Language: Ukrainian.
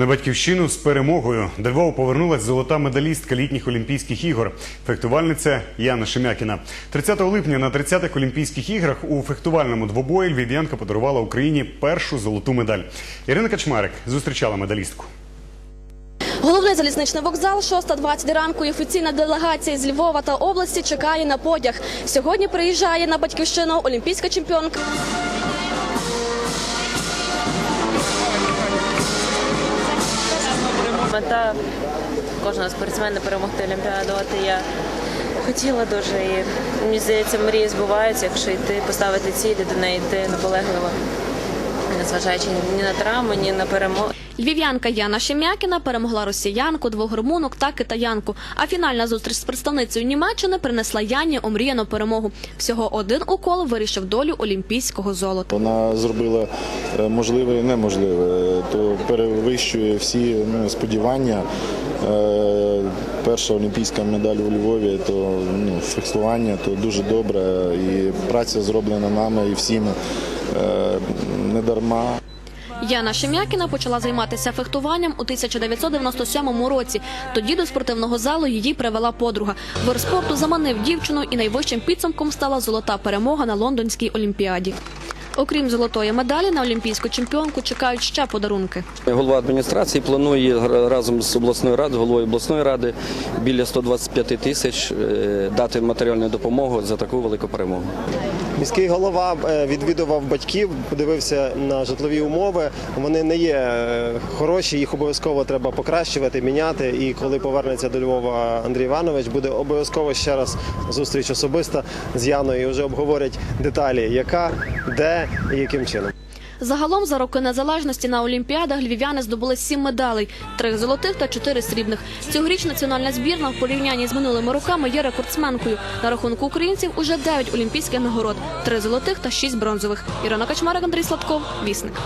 На батьківщину з перемогою до Львова повернулась золота медалістка літніх Олімпійських ігор, фехтувальниця Яна Шемякіна. 30 липня на 30-х Олімпійських іграх у фехтувальному двобої львів'янка подарувала Україні першу золоту медаль. Ірина Качмарик зустрічала медалістку. Головний залізничний вокзал 6.20 ранку. і Офіційна делегація з Львова та області чекає на потяг. Сьогодні приїжджає на батьківщину олімпійська чемпіонка. Мета кожного спортсмена перемогти Олімпіаду. От я хотіла дуже і мені здається, мрії збуваються, якщо йти, поставити цілі до неї йти наполегливо, незважаючи ні на травми, ні на перемогу. Львів'янка Яна Шем'якіна перемогла росіянку, двох румунок та китаянку. А фінальна зустріч з представницею Німеччини принесла Яні омріяну перемогу. Всього один укол вирішив долю олімпійського золота. Вона зробила е, можливе і неможливе, то перевищує всі ну, сподівання. Е, Перша олімпійська медаль у Львові, то ну, фехтування, то дуже добре. І праця зроблена нами і всіми не дарма. Яна Шем'якіна почала займатися фехтуванням у 1997 році. Тоді до спортивного залу її привела подруга. Вир спорту заманив дівчину, і найвищим підсумком стала золота перемога на лондонській олімпіаді. Окрім золотої медалі, на олімпійську чемпіонку чекають ще подарунки. Голова адміністрації планує разом з обласною радою, головою обласної ради біля 125 тисяч е, дати матеріальну допомогу за таку велику перемогу. Міський голова е, відвідував батьків, подивився на житлові умови. Вони не є е, хороші, їх обов'язково треба покращувати, міняти. І коли повернеться до Львова Андрій Іванович, буде обов'язково ще раз зустріч особиста з Яною. і Вже обговорять деталі, яка, де і яким чином. Загалом за роки незалежності на олімпіадах львів'яни здобули сім медалей: три золотих та чотири срібних. Цьогоріч національна збірна в порівнянні з минулими роками є рекордсменкою. На рахунку українців уже дев'ять олімпійських нагород: три золотих та шість бронзових. Ірина Качмарик, Андрій Сладков, Вісник.